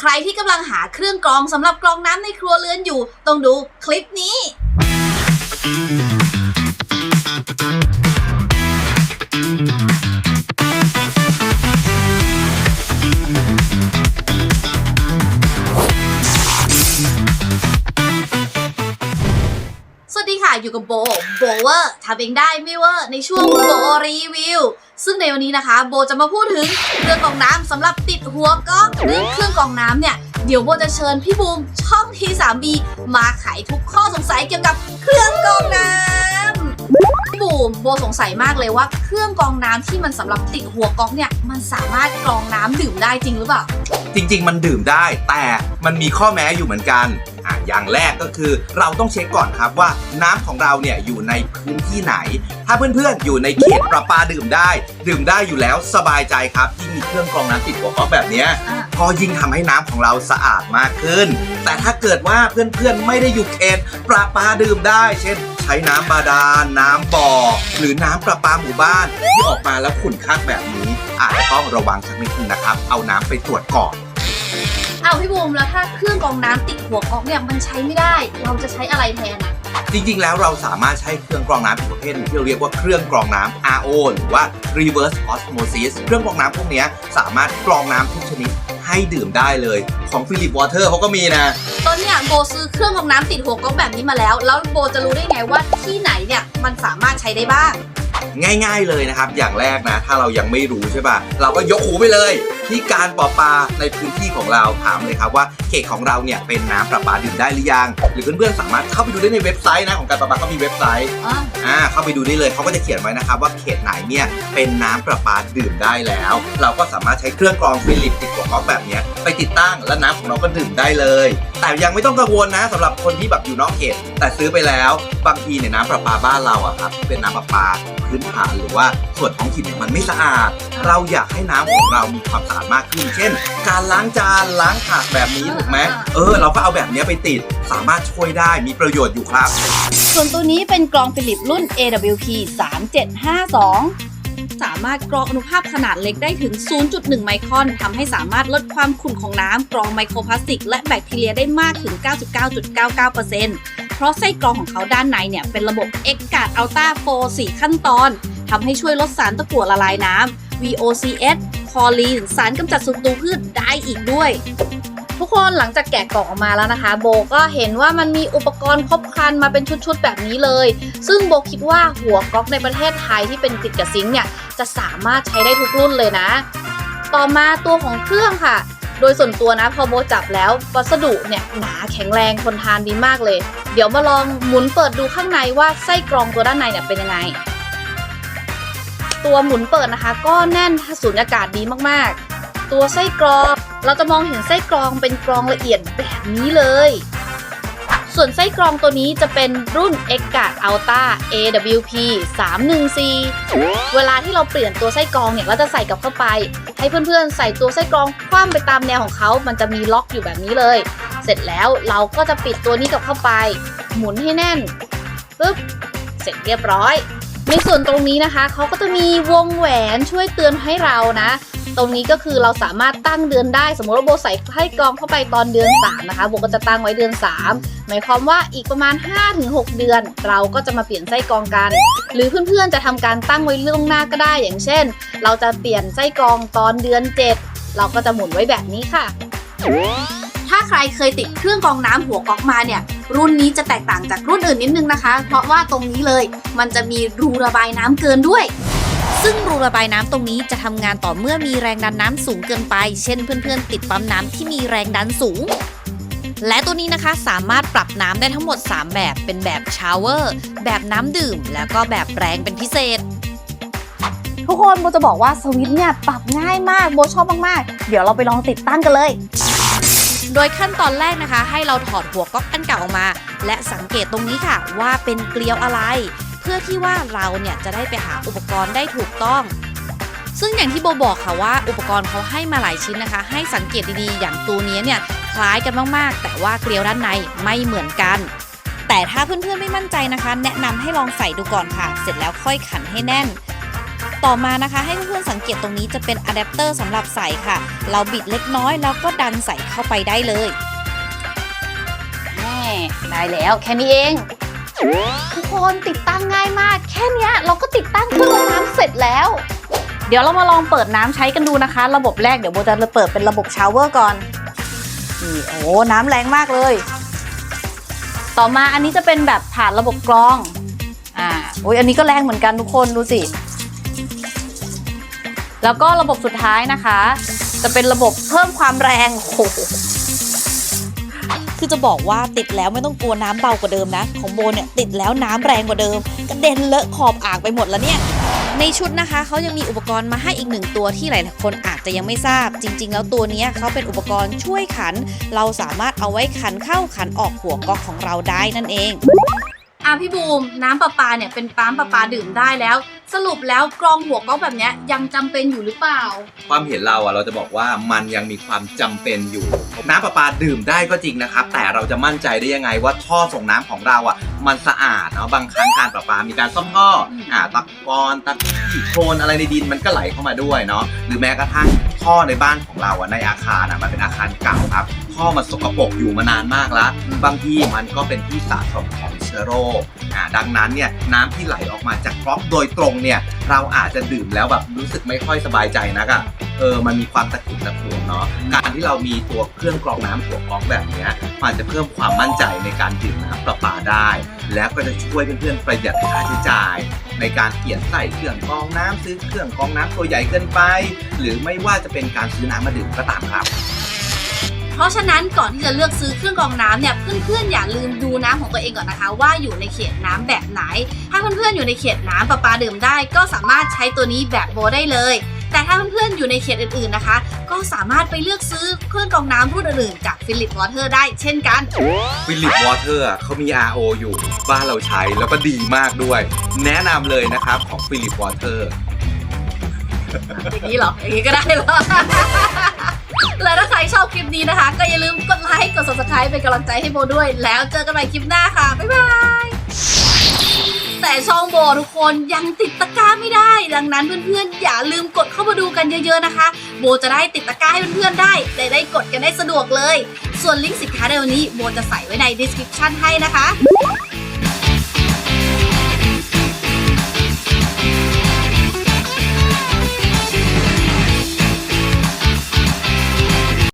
ใครที่กำลังหาเครื่องกรองสำหรับกรองน้ำในครัวเรือนอยู่ ต้องดูคลิปนี้ สวัสดีค่ะอยู่กับโบ โบเวอร์ทำเองได้ไม่เวอร์ในช่วงโบรีวิว ซึ่งในวันนี้นะคะโบจะมาพูดถึงเครื่องกรองน้ำสำหรับติดหัวก๊อกหรือเครื่องกรองน้ำเนี่ยเดี๋ยวโบจะเชิญพี่บูมช่องทีสามบีมาไขทุกข้อสงสัยเกี่ยวกับเครื่องกรองน้ำพี่บูมโบสงสัยมากเลยว่าเครื่องกรองน้ำที่มันสำหรับติดหัวก๊อกเนี่ยมันสามารถกรองน้ำดื่มได้จริงหรือเปล่าจริง ๆ มันดื่มได้ แต่มันมีข้อแม้อยู่เหมือนกัน อะอย่างแรกก็คือ เราต้องเช็คก่อนครับว่าน้ำของเราเนี่ยอยู่ในพื้นที่ไหน ถ้าเพื่อนๆอยู่ในเขตประปาดื่มได้ ดื่มได้อยู่แล้วสบายใจครับที่มีเครื่องกรองน้ำติดหัวก๊อกแบบเนี้ยอะก็ยิ่งทำให้น้ำของเราสะอาดมากขึ้น แต่ถ้าเกิดว่าเพื่อนๆไม่ได้อยู่เขตประปาดื่มได้ เช่น ใช้น้ำบาดาลน้ำบ่อ หรือน้ำประปาหมู่บ้าน ที่ออกมาแล้วขุ่นคากแบบนี้อาจจะต้องระวังสักนิดนึงนะครับ เอาน้ำไปตรวจก่อนเอาพี่บูมแล้วถ้าเครื่องกรองน้ำติดหัวก๊อกเนี่ยมันใช้ไม่ได้ เราจะใช้อะไรแทนอะจริงๆ แล้วเราสามารถใช้เครื่องกรองน้ำอีกประเภทหนึงที่เราเรียกว่าเครื่องกรองน้ำ RO หรือว่า reverse osmosis เครื่องกรองน้ำพวกเนี้ยสามารถกรองน้ำทุกชนิดให้ดื่มได้เลย ของ Philip Water เขาก็มีนะ ตอนเนี้ยโบซื้อเครื่องกรองน้ำติดหัวก๊อกแบบนี้มาแล้ว แล้วโบจะรู้ได้ไงว่าที่ไหนเนี่ยมันสามารถใช้ได้บ้าง ง่ายๆเลยนะครับ อย่างแรกนะ ถ้าเรายังไม่รู้ใช่ป่ะ เราก็ยกหูไปเลย ที่การประปาในพื้นที่ของเราถามเลยครับว่าเขตของเราเนี่ยเป็นน้ำประปาดื่มได้หรือยัง หรือเพื่อนๆสามารถเข้าไปดูได้ในเว็บไซต์นะของการประปาเขามีเว็บไซต์อ่าอ่าเข้าไปดูได้เลยเขาก็จะเขียนไว้นะครับว่าเขตไหนเนี่ยเป็นน้ำประปาดื่มได้แล้ว เราก็สามารถใช้เครื่องกรองฟิลิปติดหัวก๊อกแบบเนี้ยไปติดตั้งแล้วน้ำของเราก็ดื่มได้เลย แต่ยังไม่ต้องกังวลนะสำหรับคนที่แบบอยู่นอกเขต แต่ซื้อไปแล้วบางทีเนี่ยน้ำประปาบ้านเราอะครับเป็นน้ำประปาพื้นฐานหรือว่าส่วนท้องถิ่นเนี่ยมันไม่สะอาด เราอยากให้น้ำของเรามีความสะอาดมากขึ้น เช่น การล้างจานล้างถาดแบบนี้ถูกไหมเออ เราก็เอาแบบเนี้ยไปติดสามารถช่วยได้มีประโยชน์อยู่ครับ ส่วนตัวนี้เป็นกรองฟิลิปรุ่น AWP 3752สามารถกรองอนุภาคขนาดเล็กได้ถึง 0.1 ไมครอนทำให้สามารถลดความขุ่นของน้ำกรองไมโครพลาสติก และแบคทีเรียได้มากถึง 99.99%เพราะไส้กรองของเขาด้านในเนี่ย เป็นระบบ x g a r d Ultra 4 4 ขั้นตอนทำให้ช่วยลดสารตะกั่วละลายน้ำ VOCS ค อลีน สารกำจัดศัตรูพืชได้อีกด้วย ทุกคนหลังจากแกะกล่องออกมาแล้วนะคะ โบก็เห็นว่ามันมีอุปกรณ์ครบครันมาเป็นชุดๆแบบนี้เลย ซึ่งโบคิดว่าหัวก๊อกในประเทศไทยที่เป็นติดกับซิงค์เนี่ยจะสามารถใช้ได้ทุกรุ่นเลยนะ ต่อมาตัวของเครื่องค่ะ โดยส่วนตัวนะพอโบจับแล้ววัสดุเนี่ยหนาแข็งแรงทนทานดีมากเลย เดี๋ยวมาลองหมุนเปิดดูข้างในว่าไส้กรองตัวด้านในเนี่ยเป็นยังไง ตัวหมุนเปิดนะคะ ก็แน่นสูญญากาศดีมากๆ ตัวไส้กรองเราจะมองเห็นไส้กรองเป็นกรองละเอียดแบบนี้เลย ส่วนไส้กรองตัวนี้จะเป็นรุ่น x g a r d Ultra AWP 314เวลาที่เราเปลี่ยนตัวไส้กรองเนี่ยเราจะใส่กับเข้าไป ให้เพื่อนๆ ใส่ตัวไส้กรองคว่ำไปตามแนวของเขา มันจะมีล็อกอยู่แบบนี้เลย เสร็จแล้วเราก็จะปิดตัวนี้กับเข้าไป หมุนให้แน่นปึ๊บเสร็จเรียบร้อย ในส่วนตรงนี้นะคะเขาก็จะมีวงแหวนช่วยเตือนให้เรานะ ตรงนี้ก็คือเราสามารถตั้งเดือนได้ สมมติว่าโบใส่ให้กองเข้าไปตอนเดือน 3 นะคะโบก็จะตั้งไว้เดือน 3 หมายความว่าอีกประมาณ 5-6 เดือน เราก็จะมาเปลี่ยนไส้กองกัน หรือเพื่อนๆจะทำการตั้งไว้ล่วงหน้าก็ได้ อย่างเช่น เราจะเปลี่ยนไส้กองตอนเดือน 7 เราก็จะหมุนไว้แบบนี้ค่ะ ถ้าใครเคยติดเครื่องกองน้ำหัวก๊อกมาเนี่ย รุ่นนี้จะแตกต่างจากรุ่นอื่นนิดนึงนะคะ เพราะว่าตรงนี้เลยมันจะมีรูระบายน้ำเกินด้วย ซึ่งรูระบายน้ำตรงนี้จะทำงานต่อเมื่อมีแรงดันน้ำสูงเกินไป เช่นเพื่อนๆ ติดปั๊มน้ำที่มีแรงดันสูง และตัวนี้นะคะสามารถปรับน้ำได้ทั้งหมด 3 แบบ เป็นแบบชาวเวอร์แบบน้ำดื่ม แล้วก็แบบแรงเป็นพิเศษทุกคนโบจะบอกว่าสวิตช์เนี่ยปรับง่ายมากโบชอบมาก ๆ เดี๋ยวเราไปลองติดตั้งกันเลย โดยขั้นตอนแรกนะคะ ให้เราถอดหัวก๊อกอันเก่าออกมา และสังเกตตรงนี้ค่ะ ว่าเป็นเกลียวอะไร เพื่อที่ว่าเราเนี่ยจะได้ไปหาอุปกรณ์ได้ถูกต้อง ซึ่งอย่างที่โบบอกค่ะว่า อุปกรณ์เขาให้มาหลายชิ้นนะคะ ให้สังเกตดีๆ อย่างตัวนี้เนี่ยคล้ายกันมากๆ แต่ว่าเกลียวด้านในไม่เหมือนกัน แต่ถ้าเพื่อนๆไม่มั่นใจนะคะ แนะนำให้ลองใส่ดูก่อนค่ะ เสร็จแล้วค่อยขันให้แน่น ต่อมานะคะให้เพื่อนๆสังเกตตรงนี้จะเป็นอะแดปเตอร์สำหรับใส่ค่ะ เราบิดเล็กน้อยแล้วก็ดันใส่เข้าไปได้เลยแม่ได้แล้วแค่นี้เอง ทุกคนติดตั้งง่ายมาก แค่เนี้ยเราก็ติดตั้งเครื่องรองน้ำเสร็จแล้ว เดี๋ยวเรามาลองเปิดน้ำใช้กันดูนะคะ ระบบแรกเดี๋ยวโบจะเปิดเป็นระบบชาวเวอร์ก่อนนี่โอ้น้ำแรงมากเลย ต่อมาอันนี้จะเป็นแบบผ่านระบบกรองอ่าโอ้ยอันนี้ก็แรงเหมือนกันทุกคนดูสิ แล้วก็ระบบสุดท้ายนะคะ จะเป็นระบบเพิ่มความแรงโอ้โหคือจะบอกว่าติดแล้วไม่ต้องกลัวน้ำเบากว่าเดิมนะ ของโบเนี่ยติดแล้วน้ำแรงกว่าเดิมกระเด็นเลอะขอบอ่างไปหมดแล้วเนี่ยในชุดนะคะเขายังมีอุปกรณ์มาให้อีกหนึ่งตัวที่หลายๆคนอาจจะยังไม่ทราบ จริง ๆ แล้วตัวนี้เขาเป็นอุปกรณ์ช่วยขัน เราสามารถเอาไว้ขันเข้าขันออกหัวก๊อกของเราได้นั่นเองอะพี่บูมน้ำประปาเนี่ยเป็นน้ำประปาดื่มได้แล้ว สรุปแล้วกรองหัวก๊อกแบบเนี้ยยังจำเป็นอยู่หรือเปล่า ความเห็นเราอะเราจะบอกว่ามันยังมีความจำเป็นอยู่ น้ำประปาดื่มได้ก็จริงนะครับ แต่เราจะมั่นใจได้ยังไงว่าท่อส่งน้ำของเราอะมันสะอาดเนาะบางครั้งการประปามีการซ่อมท่ออ่าตะกอนตะขี้โคลนอะไรในดินมันก็ไหลเข้ามาด้วยเนาะหรือแม้กระทั่งท่อในบ้านของเราอะในอาคารอะมันเป็นอาคารเก่าครับ ท่อมันสกปรกอยู่มานานมากแล้ว บางทีมันก็เป็นที่สะสมของเชื้อโรคอ่าดังนั้นเนี่ยน้ำที่ไหลออกมาจากก๊อกโดยตรงเนี่ยเราอาจจะดื่มแล้วแบบรู้สึกไม่ค่อยสบายใจนักอะเออมันมีความตะกุกตะกัวเนาะการที่เรามีตัวเครื่องกรองน้ำหัวก๊อกแบบเนี้ยมันจะเพิ่มความมั่นใจในการดื่มน้ำประปาได้ แล้วก็จะช่วยเพื่อนๆประหยัดค่าใช้จ่าย ในการเปลี่ยนใส่เครื่องกรองน้ำซื้อเครื่องกรองน้ำตัวใหญ่เกินไป หรือไม่ว่าจะเป็นการซื้อน้ำมาดื่มก็ตามครับ เพราะฉะนั้นก่อนที่จะเลือกซื้อเครื่องกรองน้ำเนี่ยเพื่อนๆอย่าลืมดูน้ำของตัวเองก่อนนะคะ ว่าอยู่ในเขตน้ำแบบไหน ถ้าเพื่อนๆอยู่ในเขตน้ำประปาดื่มได้ ก็สามารถใช้ตัวนี้แบบโบได้เลย แต่ถ้าเพื่อนๆอยู่ในเขตอื่นๆนะคะ ก็สามารถไปเลือกซื้อเครื่องกรองน้ำรุ่นอื่นๆจากฟิลิปวอเตอร์ได้เช่นกันฟิลิปวอเตอร์เขามี RO อยู่บ้านเราใช้แล้วก็ดีมากด้วย แนะนำเลยนะครับของฟิลิปวอเตอร์อย่างนี้เหรออย่างนี้ก็ได้เหรอ แล้วถ้าใครชอบคลิปนี้นะคะ ก็อย่าลืมกดไลค์ กด subscribe เป็นกำลังใจให้โบด้วย แล้วเจอกันใหม่คลิปหน้าค่ะ บ๊ายบาย แต่ช่องโบทุกคนยังติดตะกร้าไม่ได้ ดังนั้นเพื่อนๆ อย่าลืมกดเข้ามาดูกันเยอะๆนะคะ โบจะได้ติดตะกร้าให้เพื่อนๆได้ได้ได้กดกันได้สะดวกเลย ส่วนลิงก์สินค้าในวันนี้โบจะใส่ไว้ใน description ให้นะคะ